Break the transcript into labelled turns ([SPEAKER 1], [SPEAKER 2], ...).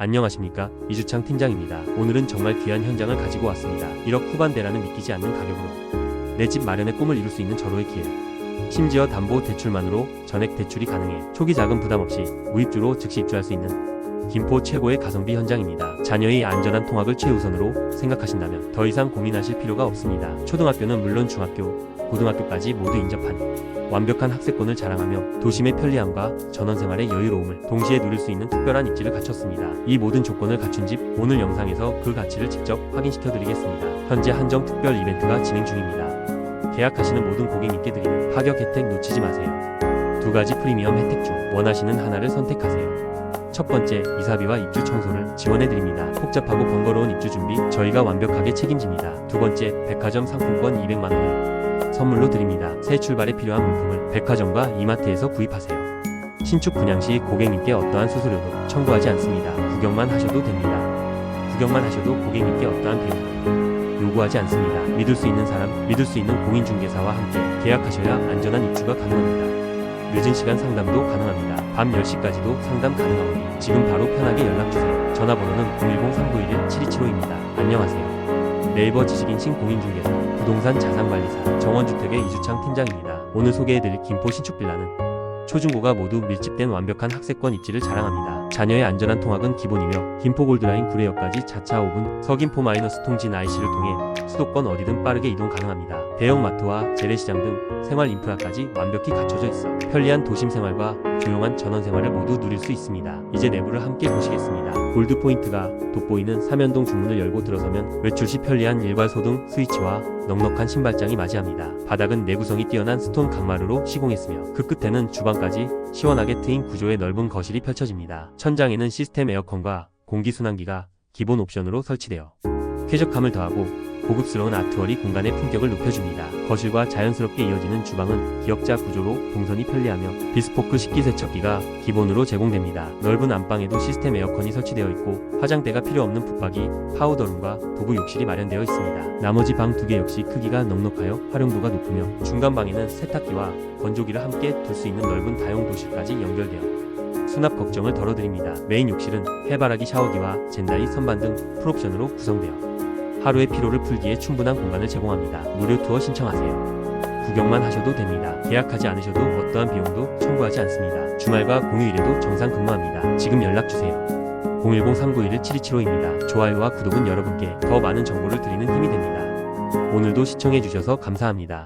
[SPEAKER 1] 안녕하십니까 이주창 팀장입니다. 오늘은 정말 귀한 현장을 가지고 왔습니다. 1억 후반대라는 믿기지 않는 가격으로 내 집 마련의 꿈을 이룰 수 있는 절호의 기회. 심지어 담보 대출만으로 전액 대출이 가능해 초기 자금 부담 없이 무입주로 즉시 입주할 수 있는 김포 최고의 가성비 현장입니다. 자녀의 안전한 통학을 최우선으로 생각하신다면 더 이상 고민하실 필요가 없습니다. 초등학교는 물론 중학교, 고등학교까지 모두 인접한 완벽한 학세권을 자랑하며 도심의 편리함과 전원생활의 여유로움을 동시에 누릴 수 있는 특별한 입지를 갖췄습니다. 이 모든 조건을 갖춘 집 오늘 영상에서 그 가치를 직접 확인시켜 드리겠습니다. 현재 한정 특별 이벤트가 진행 중입니다. 계약하시는 모든 고객님께 드리는 파격 혜택 놓치지 마세요. 두 가지 프리미엄 혜택 중 원하시는 하나를 선택하세요. 첫 번째, 이사비와 입주 청소를 지원해 드립니다. 복잡하고 번거로운 입주 준비 저희가 완벽하게 책임집니다. 두 번째, 백화점 상품권 200만 원을 선물로 드립니다. 새 출발에 필요한 물품을 백화점과 이마트에서 구입하세요. 신축 분양 시 고객님께 어떠한 수수료도 청구하지 않습니다. 구경만 하셔도 됩니다. 구경만 하셔도 고객님께 어떠한 비용도 요구하지 않습니다. 믿을 수 있는 사람, 믿을 수 있는 공인중개사와 함께 계약하셔야 안전한 입주가 가능합니다. 늦은 시간 상담도 가능합니다. 밤 10시까지도 상담 가능하오니 지금 바로 편하게 연락주세요. 전화번호는 010-3911-7275입니다. 안녕하세요. 네이버 지식인신 공인중개사, 부동산 자산관리사, 정원주택의 이주창 팀장입니다. 오늘 소개해드릴 김포 신축빌라는 초중고가 모두 밀집된 완벽한 학세권 입지를 자랑합니다. 자녀의 안전한 통학은 기본이며 김포 골드라인 구례역까지 자차 5분, 서김포 마이너스 통진 IC를 통해 수도권 어디든 빠르게 이동 가능합니다. 대형 마트와 재래시장 등 생활 인프라까지 완벽히 갖춰져 있어 편리한 도심 생활과 조용한 전원 생활을 모두 누릴 수 있습니다. 이제 내부를 함께 보시겠습니다. 골드 포인트가 돋보이는 삼연동 중문을 열고 들어서면 외출 시 편리한 일괄 소등 스위치와 넉넉한 신발장이 맞이합니다. 바닥은 내구성이 뛰어난 스톤 강마루로 시공했으며 그 끝에는 주방까지 시원하게 트인 구조의 넓은 거실이 펼쳐집니다. 천장에는 시스템 에어컨과 공기순환기가 기본 옵션으로 설치되어 쾌적함을 더하고 고급스러운 아트월이 공간의 품격을 높여줍니다. 거실과 자연스럽게 이어지는 주방은 기역자 구조로 동선이 편리하며 비스포크 식기세척기가 기본으로 제공됩니다. 넓은 안방에도 시스템 에어컨이 설치되어 있고 화장대가 필요 없는 붙박이, 파우더룸과 부부 욕실이 마련되어 있습니다. 나머지 방 두 개 역시 크기가 넉넉하여 활용도가 높으며 중간 방에는 세탁기와 건조기를 함께 둘 수 있는 넓은 다용 도실까지 연결되어 수납 걱정을 덜어드립니다. 메인 욕실은 해바라기 샤워기와 젠다이 선반 등 풀옵션으로 구성되어 하루의 피로를 풀기에 충분한 공간을 제공합니다. 무료 투어 신청하세요. 구경만 하셔도 됩니다. 계약하지 않으셔도 어떠한 비용도 청구하지 않습니다. 주말과 공휴일에도 정상 근무합니다. 지금 연락주세요. 010-3911-7275입니다. 좋아요와 구독은 여러분께 더 많은 정보를 드리는 힘이 됩니다. 오늘도 시청해주셔서 감사합니다.